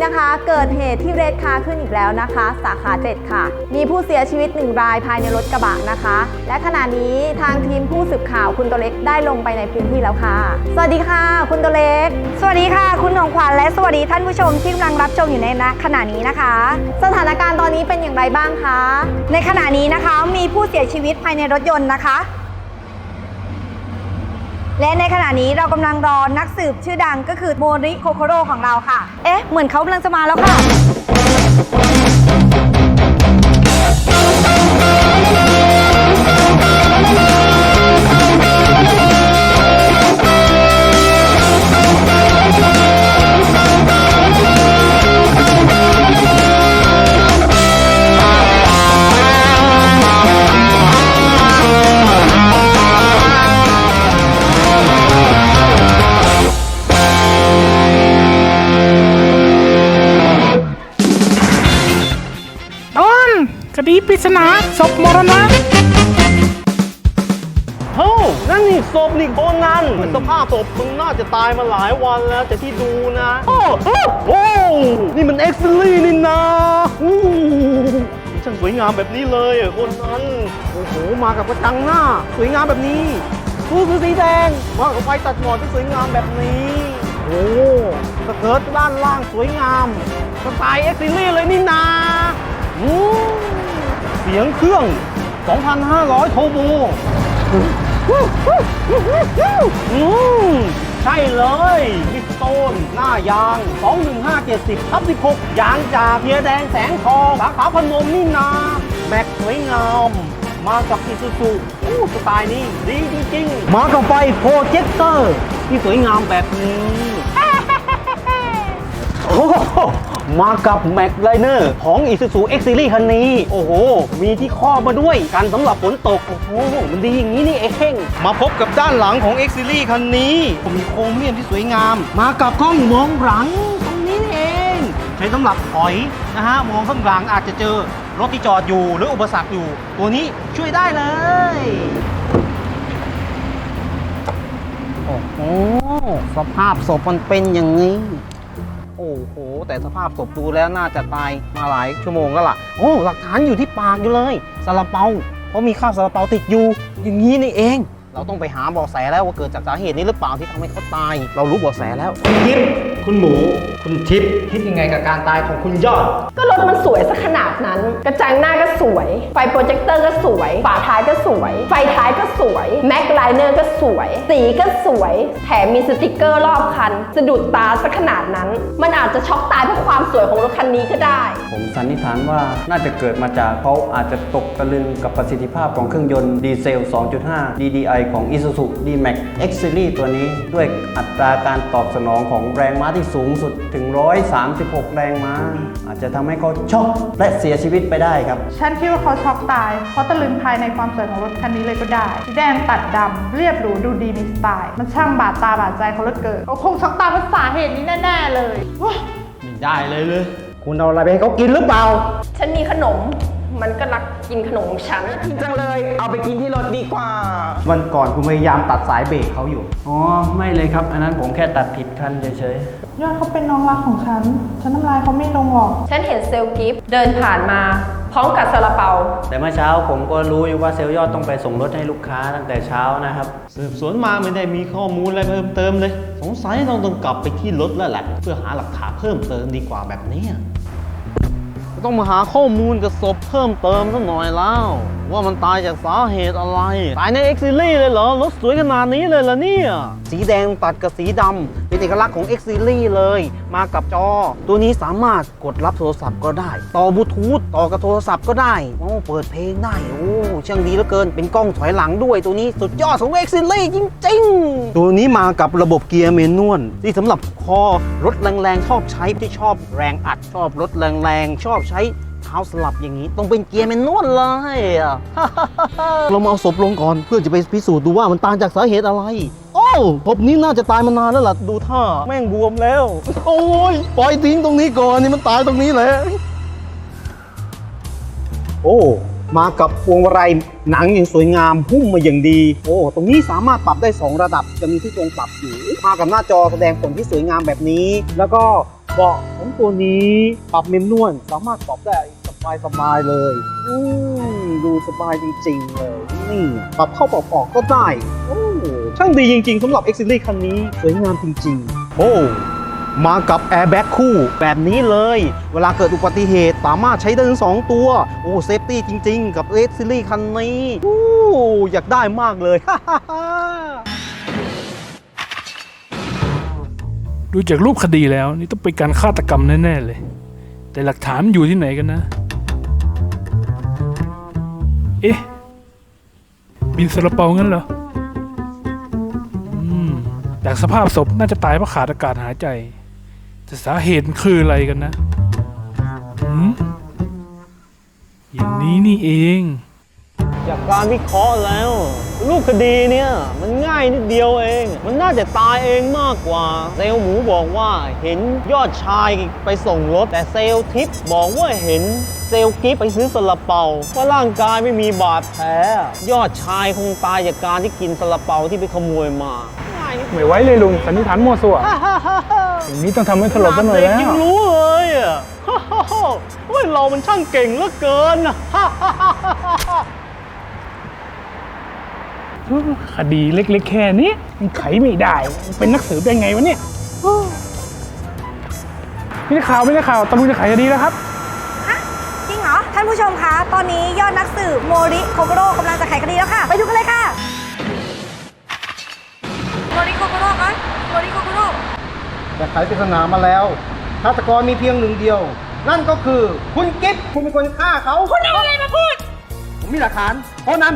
นี้นะคะ เกิดเหตุที่เรดคาขึ้นอีกแล้วนะคะ สาขา 7 ค่ะ มีผู้เสียชีวิตหนึ่งรายภายในรถกระบะนะคะ และขณะนี้ทางทีมผู้สืบข่าวคุณตัวเล็กได้ลงไปในพื้นที่แล้วค่ะ สวัสดีค่ะ คุณตัวเล็ก สวัสดีค่ะ คุณของขวัญและสวัสดีท่านผู้ชมที่กำลังรับชมอยู่ในณขณะนี้นะคะ สถานการณ์ตอนนี้เป็นอย่างไรบ้างคะ ในขณะนี้นะคะมีผู้เสียชีวิตภายในรถยนต์นะคะ และในขณะนี้เรากำลังรอนักสืบชื่อดังก็คือโมริโคโคโรของเราค่ะ เอ๊ะ เหมือนเขากำลังจะมาแล้วค่ะ นี่โคนนั้นสภาพศพมึงน่าจะตายมาหลายวันแล้วแต่ที่ดูนะ โอ้โอ้โอ้นี่มันเอ็กซ์ลี่นี่นะอู้ช่างสวยงามแบบนี้เลยอะคนนั้นโอ้โหมากับกระจังหน้า สวยงามแบบนี้คูคือสีแดงมากับไฟตัดหมอกที่สวยงามแบบนี้โอ้สเกิร์ตด้านล่างสวยงามสไตล์เอ็กซ์ลี่เลยนี่นาอืมเสียงเครื่อง 2,500 โทโบ อืมใช่เลยมิสโตน หน้ายาง 21570ทับ16 ยางจากเพียแดงแสงทอง สาขาพนมนี่นาแม็กสวยงาม มากับอิซูซูอู้สไตล์นี้ดีจริงๆ มากับไฟโปรเจคเตอร์ ที่สวยงามแบบนี้ โอ้โห มากับแม็กไลเนอร์ของ Isuzu X Series คันนี้ โอ้โห มีที่ครอบมาด้วยกันสำหรับฝนตก โอ้โห มันดีอย่างนี้นี่เองมาพบกับด้านหลังของ X Series คันนี้มีโครเมียมที่สวยงาม มากับกล้องมองหลังตรงนี้นี่เอง ใช้สำหรับถอยนะฮะ มองข้างหลังอาจจะเจอรถที่จอดอยู่หรืออุปสรรคอยู่ ตัวนี้ช่วยได้เลย โอ้โหสภาพศพมันเป็นอย่างนี้ โอ้โห แต่สภาพศพดูแล้วน่าจะตายมาหลายชั่วโมงแล้วล่ะ โอ้หลักฐานอยู่ที่ปากอยู่เลยซาลาเปาเพราะมีข้าวซาลาเปาติดอยู่ อย่างนี้นี่เอง เราต้องไปหาเบาะแสแล้วว่าเกิดจากสาเหตุนี้หรือเปล่าที่ทำให้เขาตาย เรารู้เบาะแสแล้วคุณทิพย์คุณหมู คุณทิพย์คิดยังไงกับการตายของคุณยอด ก็รถมันสวยสักขนาดนั้น กระจังหน้าก็สวย ไฟโปรเจคเตอร์ก็สวย ฝาท้ายก็สวย ไฟท้ายก็สวย แม็กไลเนอร์ก็สวย สีก็สวย แถมมีสติกเกอร์รอบคัน สะดุดตาสักขนาดนั้น มันอาจจะช็อกตายเพราะความสวยของรถคันนี้ก็ได้ ผมสันนิษฐานว่าน่าจะเกิดมาจากเขาอาจจะตกตะลึงกับประสิทธิภาพของเครื่องยนต์ดีเซล 2.5 DDI ของ Isuzu D-Max X Series ตัวนี้ ด้วยอัตราการตอบสนองของแรงม้าที่สูงสุดถึง 136 แรงม้า อาจจะทำให้เขาช็อกและเสียชีวิตไปได้ครับ ฉันคิดว่าเขาช็อกตายเพราะตะลึงภายในความสวยของรถคันนี้เลยก็ได้สีแดงตัดดำเรียบหรูดูดีมีสไตล์ มันช่างบาดตาบาดใจเขาเหลือเกินเขาคงช็อกตายเพราะสาเหตุนี้แน่ๆเลยว้าไม่ได้เลยเลย คุณเอาอะไรไปให้เขากินหรือเปล่า ฉันมีขนม มันก็รักกินขนมของฉัน จังเลยเอาไปกินที่รถดีกว่า วันก่อนคุณพยายามตัดสายเบรกเขาอยู่ อ๋อ ไม่เลยครับ อันนั้นผมแค่ตัดผิดคันเฉยยอดเขาเป็นน้องรักของฉัน ฉันน้ำลายเขาไม่ลงหรอก ฉันเห็นเซลล์กิฟต์เดินผ่านมาพร้อมกับซาลาเปา ๆ แต่เมื่อเช้าผมก็รู้อยู่ว่าเซลล์ยอดต้องไปส่งรถให้ลูกค้าตั้งแต่เช้านะครับ สืบสวนมาไม่ได้มีข้อมูลอะไรเพิ่มเติมเลย สงสัยเราต้องกลับไปที่รถแล้วแหละ เพื่อหาหลักฐานเพิ่มเติมดีกว่าแบบนี้ ต้องมาหาข้อมูลกับศพเพิ่มเติมสักหน่อยแล้ว ว่ามันตายจากสาเหตุอะไร ตายในเอ็กซิลี่เลยเหรอรถสวยขนาดนี้เลยเหรอเนี่ย สีแดงตัดกับสีดำ เป็นเอกลักษณ์ของ X Series เลย มากับจอ ตัวนี้สามารถกดรับโทรศัพท์ก็ได้ ต่อบลูทูธต่อกับโทรศัพท์ก็ได้โอ้เปิดเพลงได้โอ้ช่างดีเหลือเกิน เป็นกล้องถอยหลังด้วยตัวนี้สุดยอดของ X Series จริงๆ ตัวนี้มากับระบบเกียร์เมนวลที่สำหรับคอรถแรงๆชอบใช้ที่ชอบแรงอัดชอบรถแรงๆชอบใช้เท้าสลับอย่างนี้ต้องเป็นเกียร์แมนนวลเลยเรามาเอาศพลงก่อนเพื่อจะไปพิสูจน์ดูว่ามันตายจากสาเหตุอะไร โอ้ศพนี้น่าจะตายมานานแล้วล่ะดูท่า แม่งบวมแล้ว โอ้ยปล่อยทิ้งตรงนี้ก่อนนี่มันตายตรงนี้แหละโอ้มากับพวงมาลัยหนังอย่างสวยงามหุ้มมาอย่างดี โอ้ ตรงนี้สามารถปรับได้ 2 ระดับ จะมีที่ตรงปรับอยู่ มากับหน้าจอแสดงผลที่สวยงามแบบนี้ แล้วก็เบาะของตัวนี้ปรับเมมนวลสามารถปรับได้สบายสบายเลย อืมดูสบายจริงๆเลย นี่ ปรับเข้าปรับออกก็ได้ ช่างดีจริงๆสำหรับ X Series คันนี้ สวยงามจริงๆ โอ้ มากับแอร์แบ็กคู่แบบนี้เลย เวลาเกิดอุบัติเหตุสามารถใช้ได้ทั้งสองตัว โอ้เซฟตี้จริงๆ กับ X Series คันนี้ โอ้ อยากได้มากเลย ดูจากรูปคดีแล้ว นี่ต้องเป็นการฆาตกรรมแน่ๆเลย แต่หลักฐานมันอยู่ที่ไหนกันนะ เอ๊ะบินสลาเปางั้นเหรออืม จากสภาพศพน่าจะตายเพราะขาดอากาศหายใจ แต่สาเหตุมันคืออะไรกันนะหืมอย่างนี้นี่เอง จากการวิเคราะห์แล้ว รูปคดีเนี่ย มันง่ายนิดเดียวเอง มันน่าจะตายเองมากกว่า เซลล์หมูบอกว่าเห็นยอดชายไปส่งรถ แต่เซลล์ทิปบอกว่าเห็นเซลล์กิฟไปซื้อสลาเปาเพราะร่างกายไม่มีบาดแผลยอดชายคงตายจากการที่กินสลาเปาที่ไปขโมยมา ไม่ไหวเลยลุงสันนิษฐานมั่วซั่วอย่างนี้ต้องทำให้สลบซะหน่อยแล้วเด็กยังรู้เลยอะเฮ้ยเรามันช่างเก่งเหลือเกินอะคดีเล็กๆแค่นี้มันไขไม่ได้มันเป็นนักสืบได้ไงวะเนี่ยไม่ได้ข่าวไม่ได้ข่าวตำรวจจะไขคดีแล้วครับฮะจริงเหรอ ท่านผู้ชมคะ ตอนนี้ยอดนักสืบโมริโคโกโร่กำลังจะไขคดีแล้วค่ะ ไปดูกันเลยค่ะ โมริโคโกโร่แต่ไขปริศนามาแล้วฆาตกรมีเพียงหนึ่งเดียว นั่นก็คือคุณกิฟต์คุณเป็นคนฆ่าเขาคุณเอาอะไรมาพูด ผมมีหลักฐาน เพราะนั้น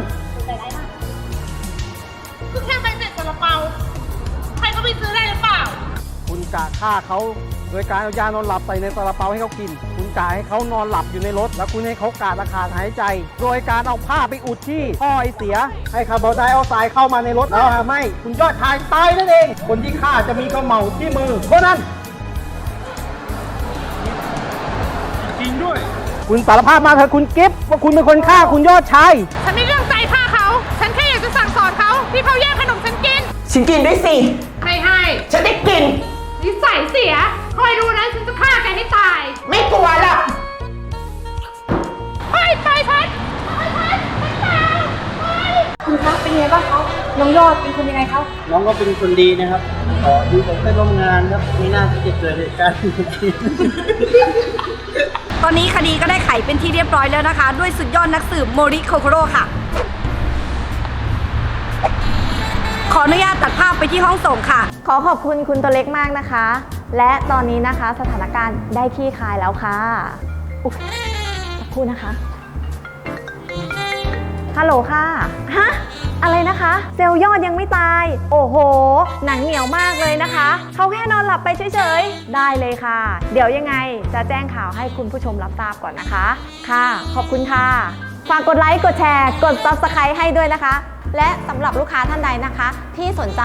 ก็แค่ใบเสร็จซาลาเปาใครเขาไปซื้อได้หรือเปล่า คุณกะฆ่าเขาโดยการเอายานอนหลับใส่ในซาลาเปาให้เขากิน คุณกะให้เขานอนหลับอยู่ในรถ แล้วคุณให้เขากาดอากาศหายใจ โดยการเอาผ้าไปอุดที่ท่อไอเสีย ให้คาร์บอนไดออกไซด์เข้ามาในรถแล้วทำให้คุณยอดชายตายนั่นเอง คนที่ฆ่าจะมีเขมเหลาที่มือเพราะนั้น จริงด้วย คุณสารภาพมาเถอะคุณกิฟต์ว่าคุณเป็นคนฆ่าคุณยอดชายฉันไม่เรื่องใจฆ่าเขา ฉันแค่อยากจะสั่งสอนเขาที่เขาแย่งขนมฉันกิน ฉันกินด้วยสิไม่ให้ ฉันได้กิน นิสัยเสีย คอยดูนะฉันจะฆ่าแกให้ตาย ไม่กลัวหรอกเฮ้ยไปฉันไปฉันไม่เปล่าไปคุณคะเป็นไงบ้างคะ น้องยอดเป็นคนยังไงคะน้องก็เป็นคนดีนะครับขอดูผมไปร่วมงานครับไม่น่าที่จะเกิดเหตุการณ์แบบนี้ตอนนี้คดีก็ได้ไขเป็นที่เรียบร้อยแล้วนะคะ ด้วยสุดยอดนักสืบโมริโคโคโร่ค่ะ ขออนุญาตตัดภาพไปที่ห้องส่งค่ะ ขอขอบคุณคุณตัวเล็กมากนะคะ และตอนนี้นะคะสถานการณ์ได้คลี่คลายแล้วค่ะอุ๊ยสักครู่นะคะ ฮัลโหลค่ะ ฮะ อะไรนะคะ เซลล์ยอดยังไม่ตาย โอ้โห หนังเหนียวมากเลยนะคะ เขาแค่นอนหลับไปเฉยๆ ได้เลยค่ะ เดี๋ยวยังไงจะแจ้งข่าวให้คุณผู้ชมรับทราบก่อนนะคะ ค่ะ ขอบคุณค่ะ ฝากกดไลค์ กดแชร์ กด subscribe ให้ด้วยนะคะ และสำหรับลูกค้าท่านใดนะคะ ที่สนใจ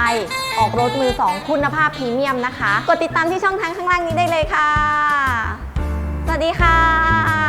ออกรถมือ 2 คุณภาพพรีเมียมนะคะ กดติดตามที่ช่องทางข้างล่างนี้ได้เลยค่ะ สวัสดีค่ะ